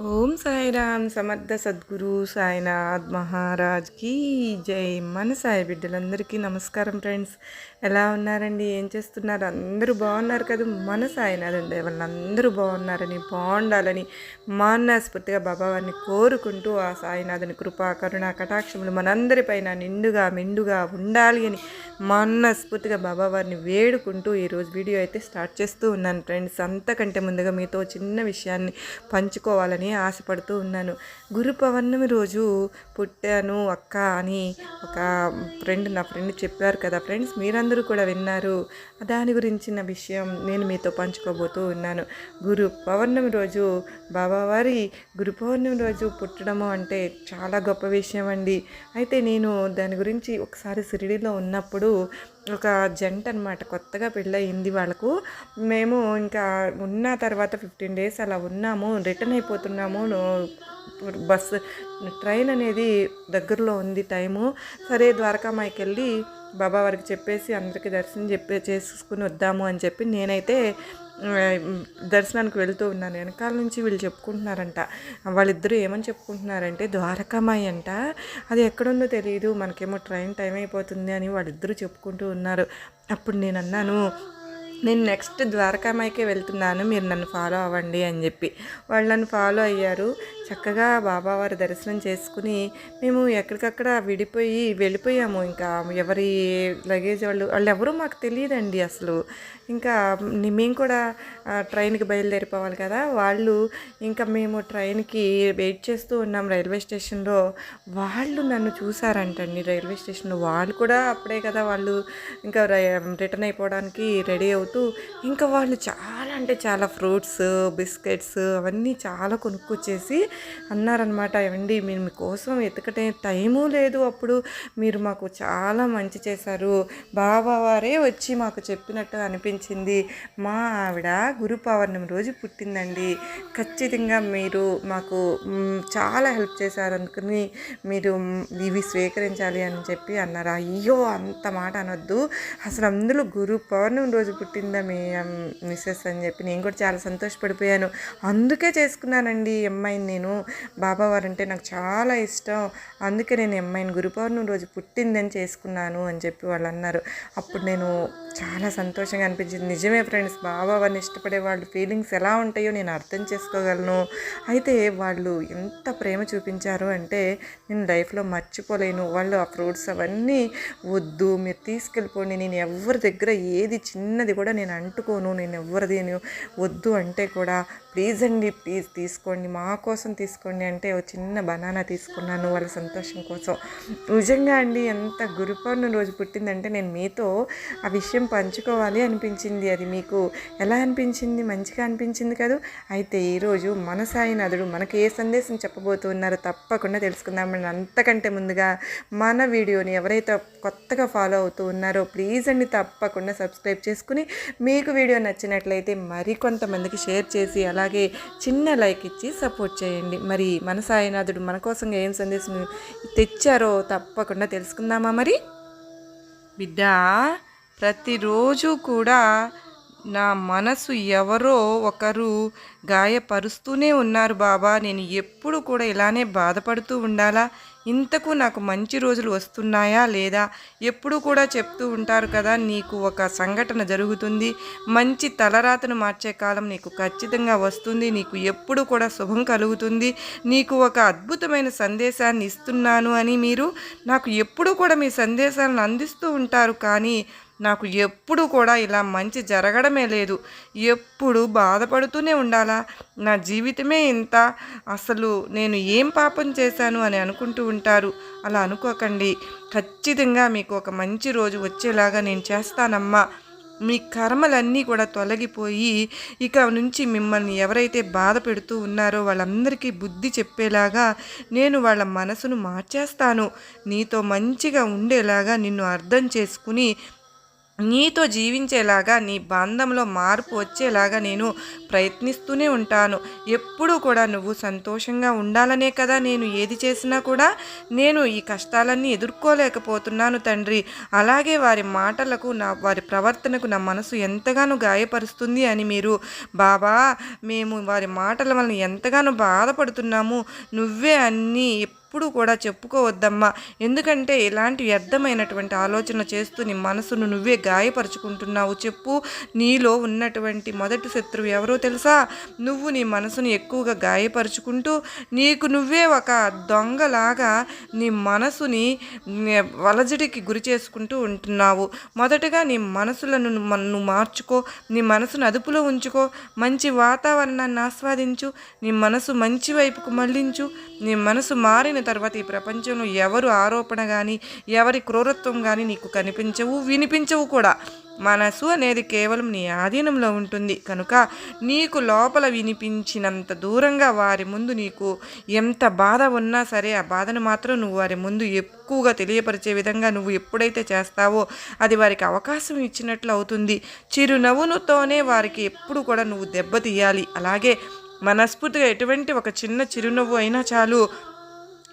ఓం సాయిరామ్ సమర్థ సద్గురు సాయినాథ్ మహారాజ్ కీ జై. మన సాయి బిడ్డలందరికీ నమస్కారం ఫ్రెండ్స్. ఎలా ఉన్నారండి? ఏం చేస్తున్నారు? అందరూ బాగున్నారు కదా? మన సాయినాథ్ అండి వాళ్ళందరూ బాగున్నారని బాగుండాలని మానస్ఫూర్తిగా బాబావారిని కోరుకుంటూ ఆ సాయినాథుని కృపా కరుణ కటాక్షములు మనందరిపైన నిండుగా మెండుగా ఉండాలి అని మనస్ఫూర్తిగా బాబావారిని వేడుకుంటూ ఈరోజు వీడియో అయితే స్టార్ట్ చేస్తూ ఉన్నాను ఫ్రెండ్స్. అంతకంటే ముందుగా మీతో చిన్న విషయాన్ని పంచుకోవాలని ఆశపడుతూ ఉన్నాను. గురు పౌర్ణమి రోజు పుట్టాను అక్క అని ఒక ఫ్రెండ్ నా ఫ్రెండ్ చెప్పారు కదా ఫ్రెండ్స్. మీరందరూ కూడా విన్నారు. దాని గురించిన విషయం నేను మీతో పంచుకోబోతూ ఉన్నాను. గురు పౌర్ణమి రోజు బాబావారి గురు పౌర్ణమి రోజు పుట్టడము అంటే చాలా గొప్ప విషయం అండి. అయితే నేను దాని గురించి ఒకసారి షిరిడీలో ఉన్నప్పుడు ఒక జంట అనమాట కొత్తగా పెళ్ళయింది వాళ్ళకు. మేము ఇంకా ఉన్న తర్వాత ఫిఫ్టీన్ డేస్ అలా ఉన్నాము రిటర్న్ అయిపోతున్నాము. బస్సు ట్రైన్ అనేది దగ్గరలో ఉంది టైము. సరే ద్వారకామాయికి వెళ్ళి బాబా వారికి చెప్పేసి అందరికీ దర్శనం చెప్పే చేసుకుని వద్దాము అని చెప్పి నేనైతే దర్శనానికి వెళ్తూ ఉన్నాను. వెనకాల నుంచి వీళ్ళు చెప్పుకుంటున్నారంట. వాళ్ళిద్దరూ ఏమని చెప్పుకుంటున్నారంటే ద్వారకామాయి అంట. అది ఎక్కడుందో తెలియదు మనకేమో ట్రైన్ టైం అయిపోతుంది అని వాళ్ళిద్దరూ చెప్పుకుంటూ ఉన్నారు. అప్పుడు నేను అన్నాను నేను నెక్స్ట్ ద్వారకామాయికే వెళ్తున్నాను. మీరు నన్ను ఫాలో అవ్వండి అని చెప్పి. వాళ్ళు నన్ను ఫాలో అయ్యారు. చక్కగా బాబావారి దర్శనం చేసుకుని మేము ఎక్కడికక్కడ విడిపోయి వెళ్ళిపోయాము. ఇంకా ఎవరి లగేజ్ వాళ్ళు వాళ్ళు ఎవరూ మాకు తెలియదండి అసలు. ఇంకా మేము కూడా ట్రైన్కి బయలుదేరిపోవాలి కదా. వాళ్ళు ఇంకా మేము ట్రైన్కి వెయిట్ చేస్తూ ఉన్నాం రైల్వే స్టేషన్లో. వాళ్ళు నన్ను చూసారంటండి రైల్వే స్టేషన్లో. వాళ్ళు కూడా అప్పుడే కదా వాళ్ళు ఇంకా రిటర్న్ అయిపోవడానికి రెడీ అవుతూ ఇంకా వాళ్ళు చాలా అంటే చాలా ఫ్రూట్స్ బిస్కెట్స్ అవన్నీ చాలా కొనుక్కొచ్చేసి అన్నారనమాట ఏమండి మీరు మీకోసం ఎతకటే టైము లేదు అప్పుడు. మీరు మాకు చాలా మంచి చేశారు. బాబావారే వచ్చి మాకు చెప్పినట్టు అనిపించింది వచ్చింది. మా ఆవిడ గురు పౌర్ణమి రోజు పుట్టిందండి. ఖచ్చితంగా మీరు మాకు చాలా హెల్ప్ చేశారు అనుకుని మీరు ఇవి స్వీకరించాలి అని చెప్పి అన్నారు. అయ్యో అంత మాట అనొద్దు. అసలు అందులో గురు పౌర్ణమి రోజు పుట్టిందా మీ మిస్సెస్ అని చెప్పి నేను కూడా చాలా సంతోషపడిపోయాను. అందుకే చేసుకున్నానండి అమ్మాయిని నేను. బాబావారు అంటే నాకు చాలా ఇష్టం. అందుకే నేను అమ్మాయిని గురు పౌర్ణమి రోజు పుట్టిందని చేసుకున్నాను అని చెప్పి వాళ్ళు అన్నారు. అప్పుడు నేను చాలా సంతోషంగా అనిపించింది నిజమే ఫ్రెండ్స్ బాబా బాబావారిని ఇష్టపడే వాళ్ళ ఫీలింగ్స్ ఎలా ఉంటాయో నేను అర్థం చేసుకోగలను. అయితే వాళ్ళు ఎంత ప్రేమ చూపించారు అంటే నేను లైఫ్లో మర్చిపోలేను. వాళ్ళు ఆ ఫ్రూట్స్ అవన్నీ వద్దు. మీరు తీసుకెళ్ళిపోండి. నేను ఎవరి దగ్గర ఏది చిన్నది కూడా నేను అంటుకోను. నేను ఎవరిది వద్దు అంటే కూడా ప్లీజ్ అండి ప్లీజ్ తీసుకోండి. మా కోసం తీసుకోండి. అంటే ఒక చిన్న బనానా తీసుకున్నాను వాళ్ళ సంతోషం కోసం. నిజంగా అండి ఎంత గురు రోజు పుట్టిందంటే నేను మీతో ఆ విషయం పంచుకోవాలి అనిపించింది. అది మీకు ఎలా అనిపించింది? మంచిగా అనిపించింది కదా? అయితే ఈరోజు మన సాయినాథుడు మనకి ఏ సందేశం చెప్పబోతున్నారో తప్పకుండా తెలుసుకుందామని అంతకంటే ముందుగా మన వీడియోని ఎవరైతే కొత్తగా ఫాలో అవుతూ ఉన్నారో ప్లీజ్ అండి తప్పకుండా సబ్స్క్రైబ్ చేసుకుని మీకు వీడియో నచ్చినట్లయితే మరికొంతమందికి షేర్ చేసి అలాగే చిన్న లైక్ ఇచ్చి సపోర్ట్ చేయండి. మరి మన సాయినాథుడు మన కోసం ఏం సందేశం తెచ్చారో తప్పకుండా తెలుసుకుందామా మరి? బిడ్డా ప్రతిరోజు కూడా నా మనసు ఎవరో ఒకరు గాయపరుస్తూనే ఉన్నారు బాబా. నేను ఎప్పుడు కూడా ఇలానే బాధపడుతూ ఉండాలా? ఇంతకు నాకు మంచి రోజులు వస్తున్నాయా లేదా? ఎప్పుడు కూడా చెప్తూ ఉంటారు కదా నీకు ఒక సంఘటన జరుగుతుంది. మంచి తలరాతను మార్చే కాలం నీకు ఖచ్చితంగా వస్తుంది. నీకు ఎప్పుడు కూడా శుభం కలుగుతుంది. నీకు ఒక అద్భుతమైన సందేశాన్ని ఇస్తున్నాను అని మీరు నాకు ఎప్పుడు కూడా మీ సందేశాలను అందిస్తూ ఉంటారు. కానీ నాకు ఎప్పుడు కూడా ఇలా మంచి జరగడమే లేదు. ఎప్పుడు బాధపడుతూనే ఉండాలా? నా జీవితమే ఇంత అసలు నేను ఏం పాపం చేశాను అని అనుకుంటూ ఉంటారు. అలా అనుకోకండి. ఖచ్చితంగా మీకు ఒక మంచి రోజు వచ్చేలాగా నేను చేస్తానమ్మా. మీ కర్మలన్నీ కూడా తొలగిపోయి ఇక నుంచి మిమ్మల్ని ఎవరైతే బాధ పెడుతూ ఉన్నారో వాళ్ళందరికీ బుద్ధి చెప్పేలాగా నేను వాళ్ళ మనసును మార్చేస్తాను. నీతో మంచిగా ఉండేలాగా నిన్ను అర్థం చేసుకుని నీతో జీవించేలాగా నీ బంధంలో మార్పు వచ్చేలాగా నేను ప్రయత్నిస్తూనే ఉంటాను. ఎప్పుడూ కూడా నువ్వు సంతోషంగా ఉండాలనే కదా నేను ఏది చేసినా కూడా. నేను ఈ కష్టాలన్నీ ఎదుర్కోలేకపోతున్నాను తండ్రి. అలాగే వారి మాటలకు నా వారి ప్రవర్తనకు నా మనసు ఎంతగానో గాయపరుస్తుంది అని మీరు బాబా మేము వారి మాటల వలన ఎంతగానో బాధపడుతున్నాము. నువ్వే అన్నీ ఎప్పుడూ కూడా చెప్పుకోవద్దమ్మా. ఎందుకంటే ఇలాంటి వ్యర్థమైనటువంటి ఆలోచన చేస్తూ నీ మనసును నువ్వే గాయపరుచుకుంటున్నావు చెప్పు. నీలో ఉన్నటువంటి మొదటి శత్రువు ఎవరో తెలుసా? నువ్వు నీ మనసును ఎక్కువగా గాయపరుచుకుంటూ నీకు నువ్వే ఒక దొంగలాగా నీ మనసుని వలజడికి గురి చేసుకుంటూ ఉంటున్నావు. మొదటగా నీ మనసులను నువ్వు మార్చుకో. నీ మనసును అదుపులో ఉంచుకో. మంచి వాతావరణాన్ని ఆస్వాదించు. నీ మనసు మంచి వైపుకు మళ్ళించు నీ మనసు మారిన తర్వాత ఈ ప్రపంచంలో ఎవరు ఆరోపణ కానీ ఎవరి క్రూరత్వం కానీ నీకు కనిపించవు వినిపించవు కూడా. మనసు అనేది కేవలం నీ ఆధీనంలో ఉంటుంది. కనుక నీకు లోపల వినిపించినంత దూరంగా వారి ముందు నీకు ఎంత బాధ ఉన్నా సరే ఆ బాధను మాత్రం నువ్వు వారి ముందు ఎక్కువగా తెలియపరిచే విధంగా నువ్వు ఎప్పుడైతే చేస్తావో అది వారికి అవకాశం ఇచ్చినట్లు అవుతుంది. చిరునవ్వునుతోనే వారికి ఎప్పుడు కూడా నువ్వు దెబ్బతీయాలి. అలాగే మనస్ఫూర్తిగా ఎటువంటి ఒక చిన్న చిరునవ్వు అయినా చాలు.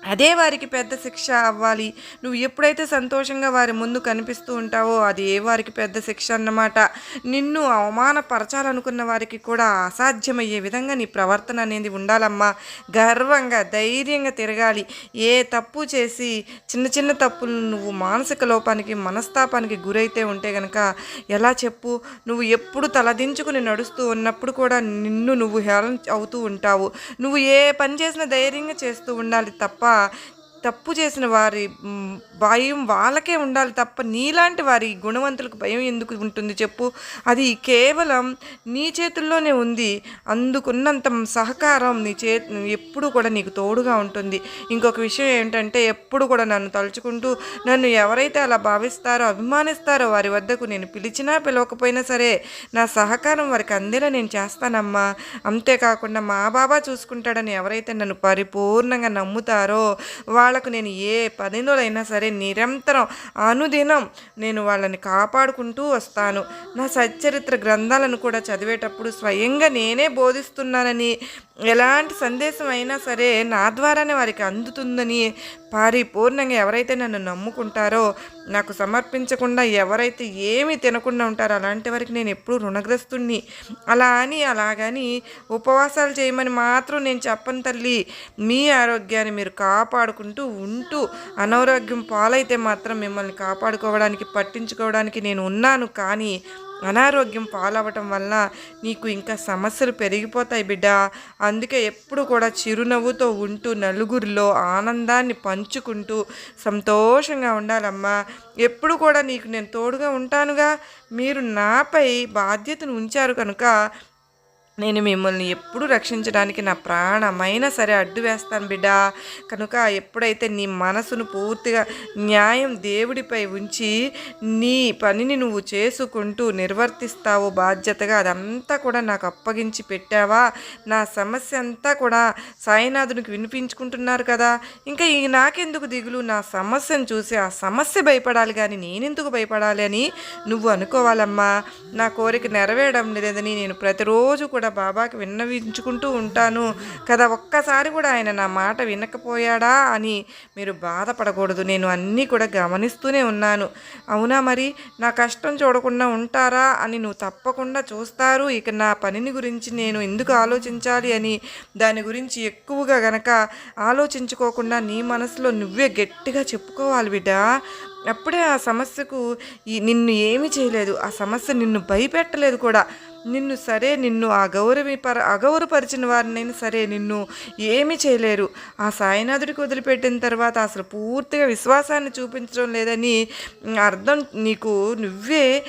అదే వారికి పెద్ద శిక్ష అవ్వాలి. నువ్వు ఎప్పుడైతే సంతోషంగా వారి ముందు కనిపిస్తూ ఉంటావో అది ఏ వారికి పెద్ద శిక్ష అన్నమాట. నిన్ను అవమానపరచాలనుకున్న వారికి కూడా అసాధ్యమయ్యే విధంగా నీ ప్రవర్తన అనేది ఉండాలమ్మా. గర్వంగా ధైర్యంగా తిరగాలి. ఏ తప్పు చేసి చిన్న చిన్న తప్పులు నువ్వు మానసిక లోపానికి మనస్తాపానికి గురైతే ఉంటే గనక ఎలా చెప్పు? నువ్వు ఎప్పుడు తలదించుకుని నడుస్తూ ఉన్నప్పుడు కూడా నిన్ను నువ్వు హేళన అవుతూ ఉంటావు. నువ్వు ఏ పని చేసినా ధైర్యంగా చేస్తూ ఉండాలి తప్ప மூலமாக తప్పు చేసిన వారి భయం వాళ్ళకే ఉండాలి తప్ప నీలాంటి వారి గుణవంతులకు భయం ఎందుకు ఉంటుంది చెప్పు? అది కేవలం నీ చేతుల్లోనే ఉంది. అందుకున్నంత సహకారం నీ చే ఎప్పుడు కూడా నీకు తోడుగా ఉంటుంది. ఇంకొక విషయం ఏంటంటే ఎప్పుడు కూడా నన్ను తలుచుకుంటూ నన్ను ఎవరైతే అలా భావిస్తారో అభిమానిస్తారో వారి వద్దకు నేను పిలిచినా పిలవకపోయినా సరే నా సహకారం వారికి అందేలా నేను చేస్తానమ్మా. అంతేకాకుండా మా బాబా చూసుకుంటాడని ఎవరైతే నన్ను పరిపూర్ణంగా నమ్ముతారో వా వాళ్ళకు నేను ఏ పనిలోనైనా సరే నిరంతరం అనుదినం నేను వాళ్ళని కాపాడుకుంటూ వస్తాను. నా సచ్చరిత్ర గ్రంథాలను కూడా చదివేటప్పుడు స్వయంగా నేనే బోధిస్తున్నానని ఎలాంటి సందేశం అయినా సరే నా ద్వారానే వారికి అందుతుందని పరిపూర్ణంగా ఎవరైతే నన్ను నమ్ముకుంటారో నాకు సమర్పించకుండా ఎవరైతే ఏమి తినకుండా ఉంటారో అలాంటి వారికి నేను ఎప్పుడూ రుణగ్రస్తుణ్ణి. అలా అని అలాగని ఉపవాసాలు చేయమని మాత్రం నేను చెప్పను తల్లి. మీ ఆరోగ్యాన్ని మీరు కాపాడుకుంటూ ఉంటూ అనారోగ్యం పాలైతే మాత్రం మిమ్మల్ని కాపాడుకోవడానికి పట్టించుకోవడానికి నేను ఉన్నాను. కానీ అనారోగ్యం పాలవటం వల్ల నీకు ఇంకా సమస్యలు పెరిగిపోతాయి బిడ్డ. అందుకే ఎప్పుడు కూడా చిరునవ్వుతో ఉంటూ నలుగురిలో ఆనందాన్ని పంచుకుంటూ సంతోషంగా ఉండాలమ్మా. ఎప్పుడు కూడా నీకు నేను తోడుగా ఉంటానుగా. మీరు నాపై బాధ్యతను ఉంచారు కనుక నేను మిమ్మల్ని ఎప్పుడు రక్షించడానికి నా ప్రాణమైనా సరే అడ్డు వేస్తాను బిడ్డా. కనుక ఎప్పుడైతే నీ మనసును పూర్తిగా న్యాయం దేవుడిపై ఉంచి నీ పనిని నువ్వు చేసుకుంటూ నిర్వర్తిస్తావో బాధ్యతగా అదంతా కూడా నాకు అప్పగించి పెట్టావా? నా సమస్య అంతా కూడా సాయినాథునికి వినిపించుకుంటున్నారు కదా. ఇంకా ఈ నాకెందుకు దిగులు? నా సమస్యను చూసి ఆ సమస్య భయపడాలి కానీ నేనెందుకు భయపడాలి అని నువ్వు అనుకోవాలమ్మా. నా కోరిక నెరవేరడం లేదని నేను ప్రతిరోజు కూడా కూడా బాబాకి విన్నవించుకుంటూ ఉంటాను. కదా ఒక్కసారి కూడా ఆయన నా మాట వినకపోయాడా అని మీరు బాధపడకూడదు. నేను అన్నీ కూడా గమనిస్తూనే ఉన్నాను. అవునా మరి? నా కష్టం చూడకుండా ఉంటారా అని నువ్వు తప్పకుండా చూస్తారు. ఇక నా పనిని గురించి నేను ఎందుకు ఆలోచించాలి అని దాని గురించి ఎక్కువగా గనక ఆలోచించుకోకుండా నీ మనసులో నువ్వే గట్టిగా చెప్పుకోవాలి బిడ్డ. అప్పుడే ఆ సమస్యకు నిన్ను ఏమి చేయలేదు. ఆ సమస్య నిన్ను భయపెట్టలేదు కూడా. నిన్ను సరే నిన్ను ఆ గౌరవిపర అగౌరవపరిచిన వారినైనా సరే నిన్ను ఏమి చేయలేరు. ఆ సాయినాథుడికి వదిలిపెట్టిన తర్వాత అసలు పూర్తిగా విశ్వాసాన్ని చూపించడం లేదని అర్థం నీకు నువ్వే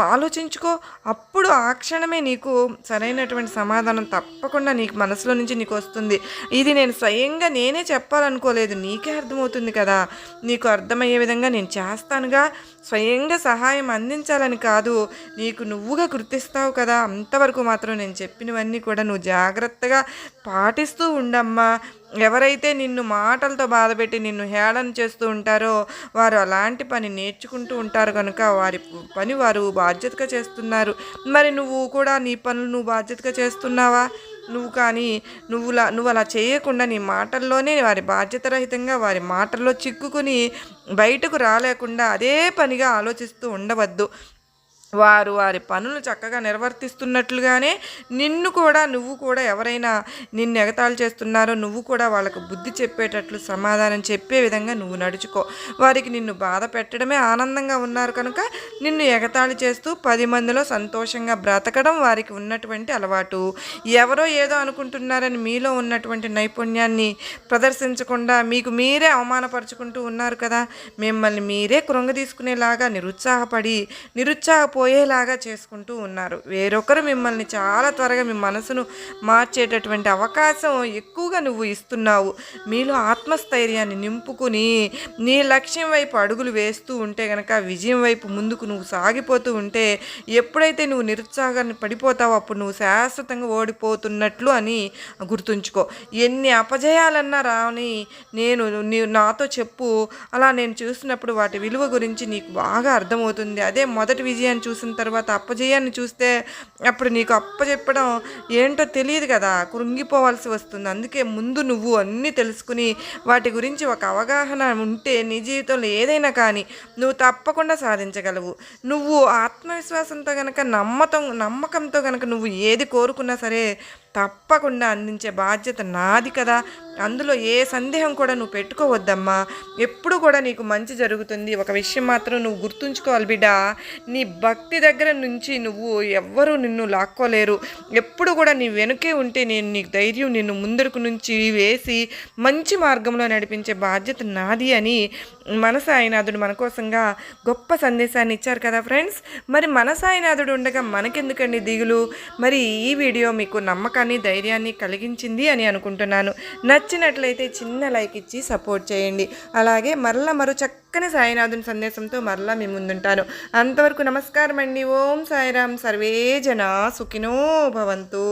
ఆలోచించుకో. అప్పుడు ఆ క్షణమే నీకు సరైనటువంటి సమాధానం తప్పకుండా నీకు మనసులో నుంచి నీకు వస్తుంది. ఇది నేను స్వయంగా నేనే చెప్పాలనుకోలేదు. నీకే అర్థమవుతుంది కదా. నీకు అర్థమయ్యే విధంగా నేను చేస్తానుగా. స్వయంగా సహాయం అందించాలని కాదు. నీకు నువ్వుగా గుర్తిస్తావు కదా. అంతవరకు మాత్రం నేను చెప్పినవన్నీ కూడా నువ్వు జాగ్రత్తగా పాటిస్తూ ఉండమ్మా. ఎవరైతే నిన్ను మాటలతో బాధపెట్టి నిన్ను హేళన చేస్తూ ఉంటారో వారు అలాంటి పని నేర్చుకుంటూ ఉంటారు కనుక వారి పని వారు బాధ్యతగా చేస్తున్నారు. మరి నువ్వు కూడా నీ పనులు నువ్వు బాధ్యతగా చేస్తున్నావా? నువ్వు కానీ నువ్వులా నువ్వు అలా చేయకుండా నీ మాటల్లోనే వారి బాధ్యతరహితంగా వారి మాటల్లో చిక్కుకుని బయటకు రాలేకుండా అదే పనిగా ఆలోచిస్తూ ఉండవద్దు. వారు వారి పనులు చక్కగా నిర్వర్తిస్తున్నట్లుగానే నిన్ను కూడా నువ్వు కూడా ఎవరైనా నిన్ను ఎగతాళి చేస్తున్నారో నువ్వు కూడా వాళ్ళకు బుద్ధి చెప్పేటట్లు సమాధానం చెప్పే విధంగా నువ్వు నడుచుకో. వారికి నిన్ను బాధ పెట్టడమే ఆనందంగా ఉన్నారు కనుక నిన్ను ఎగతాళి చేస్తూ పది మందిలో సంతోషంగా బ్రతకడం వారికి ఉన్నటువంటి అలవాటు. ఎవరో ఏదో అనుకుంటున్నారని మీలో ఉన్నటువంటి నైపుణ్యాన్ని ప్రదర్శించకుండా మీకు మీరే అవమానపరుచుకుంటూ ఉన్నారు కదా. మిమ్మల్ని మీరే కృంగ తీసుకునేలాగా నిరుత్సాహపడి పోయేలాగా చేసుకుంటూ ఉన్నారు. వేరొకరు మిమ్మల్ని చాలా త్వరగా మీ మనసును మార్చేటటువంటి అవకాశం ఎక్కువగా నువ్వు ఇస్తున్నావు. మీలో ఆత్మస్థైర్యాన్ని నింపుకుని నీ లక్ష్యం వైపు అడుగులు వేస్తూ ఉంటే గనక విజయం వైపు ముందుకు నువ్వు సాగిపోతూ ఉంటే ఎప్పుడైతే నువ్వు నిరుత్సాహాన్ని పడిపోతావో అప్పుడు నువ్వు శాశ్వతంగా ఓడిపోతున్నట్లు అని గుర్తుంచుకో. ఎన్ని అపజయాలన్నా రాని నేను నీ నాతో చెప్పు. అలా నేను చూసినప్పుడు వాటి విలువ గురించి నీకు బాగా అర్థమవుతుంది. అదే మొదటి విజయాన్ని చూసిన తర్వాత అప్పజయాన్ని చూస్తే అప్పుడు నీకు అప్పచెప్పడం ఏంటో తెలియదు కదా. కృంగిపోవాల్సి వస్తుంది. అందుకే ముందు నువ్వు అన్నీ తెలుసుకుని వాటి గురించి ఒక అవగాహన ఉంటే నీ జీవితంలో ఏదైనా కానీ నువ్వు తప్పకుండా సాధించగలవు. నువ్వు ఆత్మవిశ్వాసంతో కనుక నమ్మతం నమ్మకంతో కనుక నువ్వు ఏది కోరుకున్నా సరే తప్పకుండా అందించే బాధ్యత నాది కదా. అందులో ఏ సందేహం కూడా నువ్వు పెట్టుకోవద్దమ్మా. ఎప్పుడు కూడా నీకు మంచి జరుగుతుంది. ఒక విషయం మాత్రం నువ్వు గుర్తుంచుకోవాలి బిడ్డ. నీ భక్తి దగ్గర నుంచి నువ్వు ఎవ్వరూ నిన్ను లాక్కోలేరు. ఎప్పుడు కూడా నీ వెనుకే ఉంటే నేను నీకు ధైర్యం నిన్ను ముందరకు నుంచి వేసి మంచి మార్గంలో నడిపించే బాధ్యత నాది అని మనసాయినాథుడు మన కోసంగా గొప్ప సందేశాన్ని ఇచ్చారు కదా ఫ్రెండ్స్. మరి మనసాయినాథుడు ఉండగా మనకెందుకండి దిగులు? మరి ఈ వీడియో మీకు నమ్మకాన్ని ధైర్యాన్ని కలిగించింది అని అనుకుంటున్నాను. నచ్చినట్లయితే చిన్న లైక్ ఇచ్చి సపోర్ట్ చేయండి. అలాగే మరలా మరో చక్కని సాయినాథుని సందేశంతో మరలా మీ ముందుంటాను. అంతవరకు నమస్కారం అండి ఓం సాయిరామ్. సర్వే జన సుఖినో భవంతు.